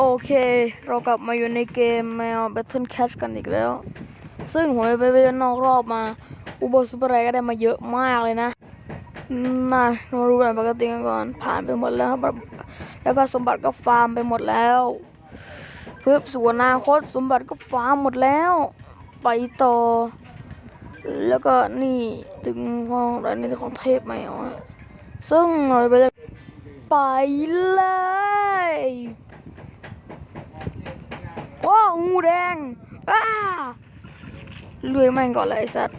โอเค เรากลับมาอยู่ในเกมแมว Battle Cat กันอีกแล้ว ซึ่งผมไปไปเล่นนอกรอบมา อุโบสถอะไรก็ได้มาเยอะมากเลยนะน่ามารู้กันปกติกันก่อน ผ่านไปหมดแล้วครับแล้วก็สมบัติก็ฟาร์มไปหมดแล้วเพื่อส่วนอนาคตสมบัติก็ฟาร์มหมดแล้ว ไปต่อ แล้วก็นี่ถึงห้องอันนี้ของเทพแมวอซึ่งเราไปไปเลย ว้าวงูแดงอ้า เลื่อยแม่งก่อนเลยสัตว์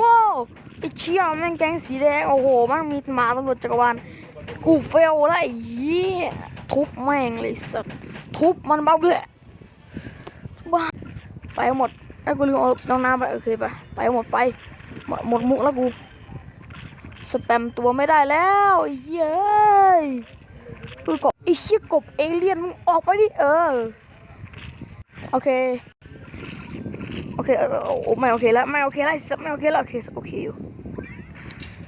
ว้าวไอเชี่ยแม่งแก๊งสีแดง โอ้โหแม่งมีหมาตำรวจจักรวาลกูเฟลไอ้เหี้ยทุบแม่งเลยสัตว์ทุบมันบ้าเลยบ้าไปหมดไอ้กูลืมเอาน้องน้ำไปโอเคไปไปหมดไปหมดหมดมุกแล้วกูสแปมตัวไม่ได้แล้วเย้ยคือกบไอ้เชี่ยกบเอเลี่ยนมึงออกไปดิเออ โอเค เคเอเออโอ้ไม่โอเคแล้วไม่โอเคแล้วไอ้สัสไม่โอเคแล้วโอเคโอเคอยู่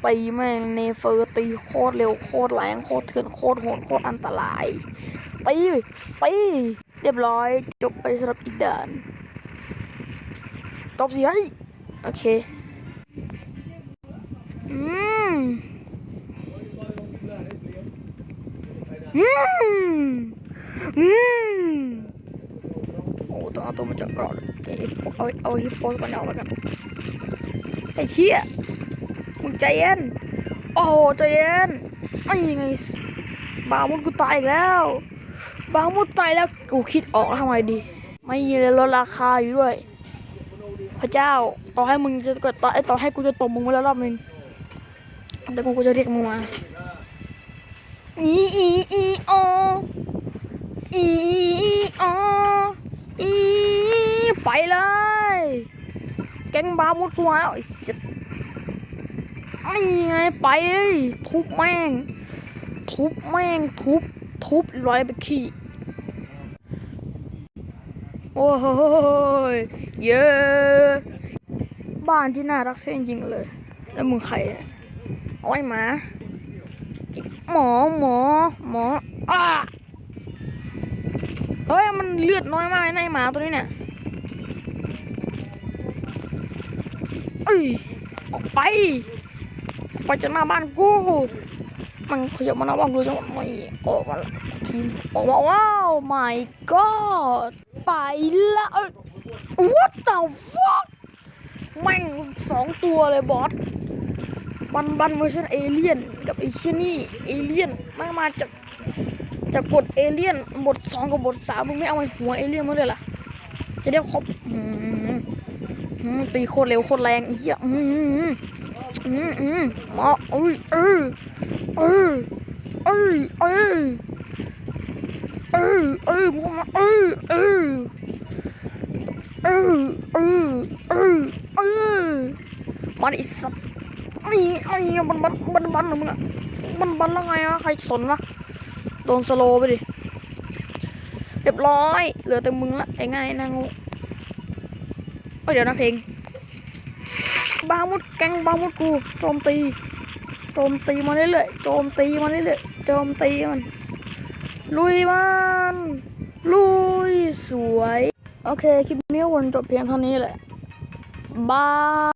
ตีแม่งเนเฟอร์ตีโคตรเร็วโคตรแรงโคตรเถื่อนโคตรโหดโคตรอันตรายตีตีเรียบร้อยจบไปสำหรับอีกด่านตบสิเฮ้ยโอเคอืมอืมอืม ต้องเอาตัวมาจากกรอบเดี๋ยเอาเอาฮิปโปก่อนเอาแล้วกันไอ้เชี่ยมึงใจเย็น โอ้ใจเย็นไอ้ยังไงบามุดกูตายอีกแล้ว บามุดตายแล้วกูคิดออกแล้วทำไงดี ไม่มีเลยลดราคาอยู่ด้วย พระเจ้าต่อให้มึงจะกดต่อไอ้ต่อให้กูจะตบมึงไว้แล้วรอบนึงแต่กูจะเรียกมึงมาอีอีอีโออีอีโอ อีไปเลย แก๊งบามุดตัวแล้วไอ้สัสไอ้ไงไปทุบแม่ง ทุบแม่งทุบ ทุบร้อยไปขี้โอ้โหยเยอะบ้านที่น่ารักเส้นจริงๆเลย แล้วมึงใครอะเอาไอ้หมาหมอหมอหมออ้า เฮ้ย มันเลือดน้อยมากในหมาตัวนี้เนี่ยเอ้ยออกไป ไปจากหน้าบ้านกู มันขยับมาหน้าบ้านกูจังหวะไม่ออกมาทีมออกมาว้าว my god ไปละเอ้ย what the fuck แม่งสองตัวเลยบอสบันบันเวอร์ชันเอเลียนกับไอ้เชนี่เอเลียนมันมาจาก จากบทเอเลี่ยนบทสองกับบทสามมึงไม่เอาไอ้หัวเอเลี่ยนมาเลยล่ะ จะได้ครบตีโคตรเร็วโคตรแรงไอ้เหี้ยอืมอืมอืมมาเอ้ยเออเออเออเออเออเออมึงมาเออเออเออเออเออเออมาดิสัตว์ไอ้ไอ้บันบันบันบันเหรอมึงอะบันบันแล้วไงอะใครสนวะ โดนสโลไปดิ เรียบร้อย เหลือแต่มึงละไอ้ไงนางงูเอ้เดี๋ยวนะเพลง บามุดแกงบามุดกู โจมตี โจมตีมาเรื่อยๆโจมตีมาเรื่อยๆโจมตีมัน ลุยมัน ลุยสวย โอเค คลิปนี้วันจบเพียงเท่านี้แหละ บาย